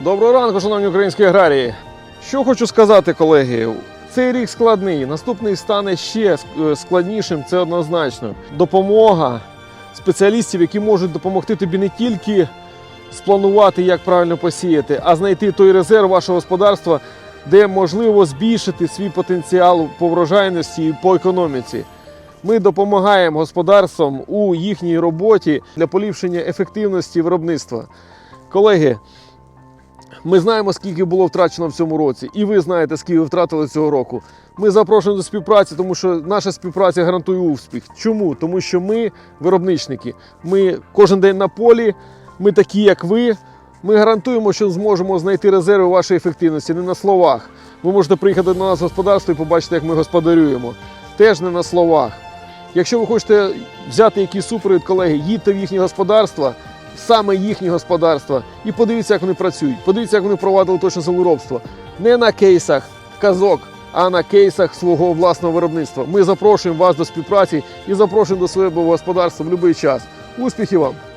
Доброго ранку, шановні українські аграрії. Що хочу сказати, колеги. Цей рік складний, наступний стане ще е, складнішим, це однозначно. Допомога спеціалістів, які можуть допомогти тобі не тільки спланувати, як правильно посіяти, а знайти той резерв вашого господарства, де можливо збільшити свій потенціал по врожайності і по економіці. Ми допомагаємо господарствам у їхній роботі для поліпшення ефективності виробництва. Колеги, ми знаємо, скільки було втрачено в цьому році, і ви знаєте, скільки втратили цього року. Ми запрошуємо до співпраці, тому що наша співпраця гарантує успіх. Чому? Тому що ми виробничники. Ми кожен день на полі, ми такі, як ви. Ми гарантуємо, що зможемо знайти резерви вашої ефективності не на словах. Ви можете приїхати до нас в господарство і побачити, як ми господарюємо. Теж не на словах. Якщо ви хочете взяти якийсь супровід, колеги, їдьте в їхні господарства, саме їхні господарства, і подивіться, як вони працюють. Подивіться, як вони провадили точне землеробство. Не на кейсах казок, а на кейсах свого власного виробництва. Ми запрошуємо вас до співпраці і запрошуємо до своєї господарства в будь-який час. Успіхів вам!